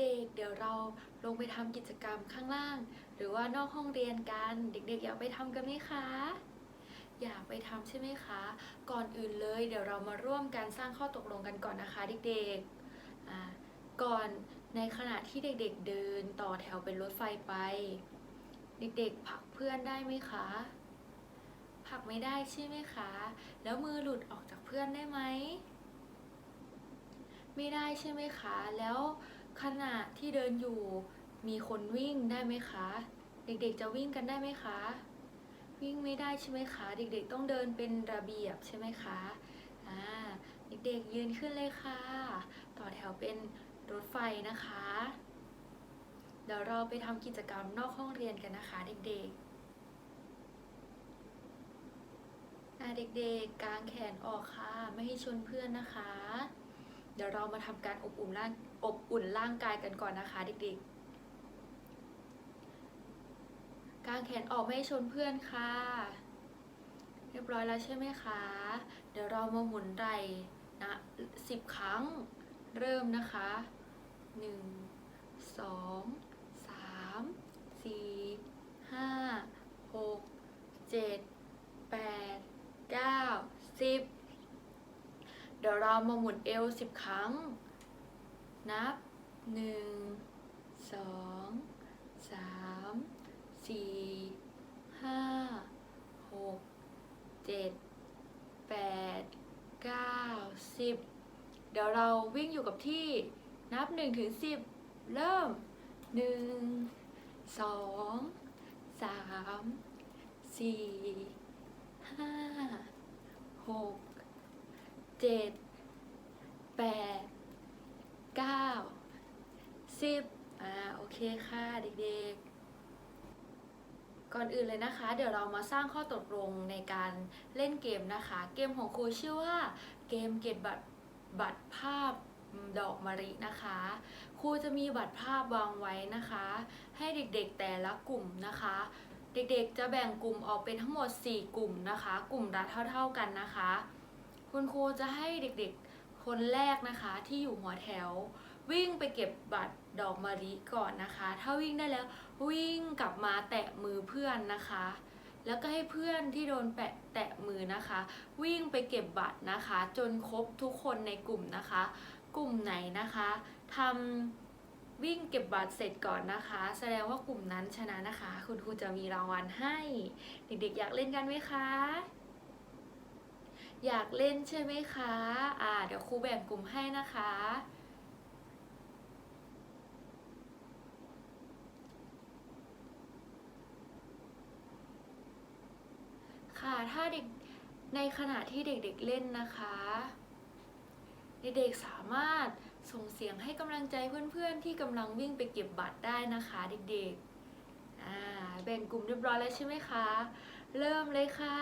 เด็กๆ เดี๋ยวเราลงไปทำกิจกรรมข้างล่าง หรือว่านอกห้องเรียนกัน เด็กๆ อยากไปทำกันไหมคะ อยากไปทำใช่ไหมคะ ก่อนอื่นเลยเดี๋ยวเรามาร่วมกันสร้างข้อตกลงกันก่อนนะคะ เด็กๆ ก่อนในขณะที่เด็กๆ เดินต่อแถวเป็นรถไฟไป เด็กๆ ผักเพื่อนได้ไหมคะ ผักไม่ได้ใช่ไหมคะ แล้วมือหลุดออกจากเพื่อนได้ไหมไม่ได้ใช่ไหมคะ แล้ว ขณะที่เดินอยู่มีคนวิ่งได้ไหมคะ เด็กๆจะวิ่งกันได้ไหมคะ วิ่งไม่ได้ใช่ไหมคะ เด็กๆต้องเดินเป็นระเบียบใช่ไหมคะอ่าเด็กๆยืนขึ้นเลยค่ะ ต่อแถวเป็นรถไฟนะคะ เดี๋ยวเราไปทำกิจกรรมนอกห้องเรียนกันนะคะเด็กๆเด็กๆกางแขนออกค่ะ ไม่ให้ชนเพื่อนนะคะ เดี๋ยวเรามาทำการอบอุ่นร่างอบอุ่นร่างกายกันก่อนนะคะเด็กๆ กางแขนออกไม่ชนเพื่อนค่ะ เรียบร้อยแล้วใช่ไหมคะ เดี๋ยวเรามาหมุนไหล่นะสิบครั้ง เริ่มนะคะหนึ่งสองสามสี่ห้าหกเจ็ดแปดเก้าสิบ ดี๋ยวเรามาหมุนเอวสิบครั้ง นับหนึ่งสองสามสี่ห้าหกเจ็ดแปดเก้าสิบเดี๋ยวเราวิ่งอยู่กับที่นับหนึ่งถึงสิบเริ่มหนึ่งสองสามสี่ห้าหก เจ็ดแปดเก้าสิบอ่าโอเคค่ะเด็กๆ ก่อนอื่นเลยนะคะ เดี๋ยวเรามาสร้างข้อตกลงในการเล่นเกมนะคะ เกมของครูชื่อว่าเกมเก็บบัตรบัตรภาพดอกมะลินะคะ ครูจะมีบัตรภาพวางไว้นะคะ ให้เด็กๆแต่ละกลุ่มนะคะ เด็กๆจะแบ่งกลุ่มออกเป็นทั้งหมด 4 กลุ่มนะคะ กลุ่มละเท่า ๆกันนะคะ คุณครูจะให้เด็กๆคนแรกนะคะที่อยู่หัวแถว วิ่งไปเก็บบัตรดอกมะลิก่อนนะคะ ถ้าวิ่งได้แล้ววิ่งกลับมาแตะมือเพื่อนนะคะ แล้วก็ให้เพื่อนที่โดนแปะแตะมือนะคะ วิ่งไปเก็บบัตรนะคะ จนครบทุกคนในกลุ่มนะคะ กลุ่มไหนนะคะทำวิ่งเก็บบัตรเสร็จก่อนนะคะ แสดงว่ากลุ่มนั้นชนะนะคะ คุณครูจะมีรางวัลให้ เด็กๆอยากเล่นกันไหมคะ อยากเล่นใช่ไหมคะ อ่า เดี๋ยวครูแบ่งกลุ่มให้นะคะ ค่ะ ถ้าเด็กในขณะที่เด็กๆเล่นนะคะ เด็กๆสามารถส่งเสียงให้กำลังใจเพื่อนๆ ที่กำลังวิ่งไปเก็บบัตรได้นะคะเด็กๆ อ่า แบ่งกลุ่มเรียบร้อยแล้วใช่ไหมคะ เริ่มเลยค่ะ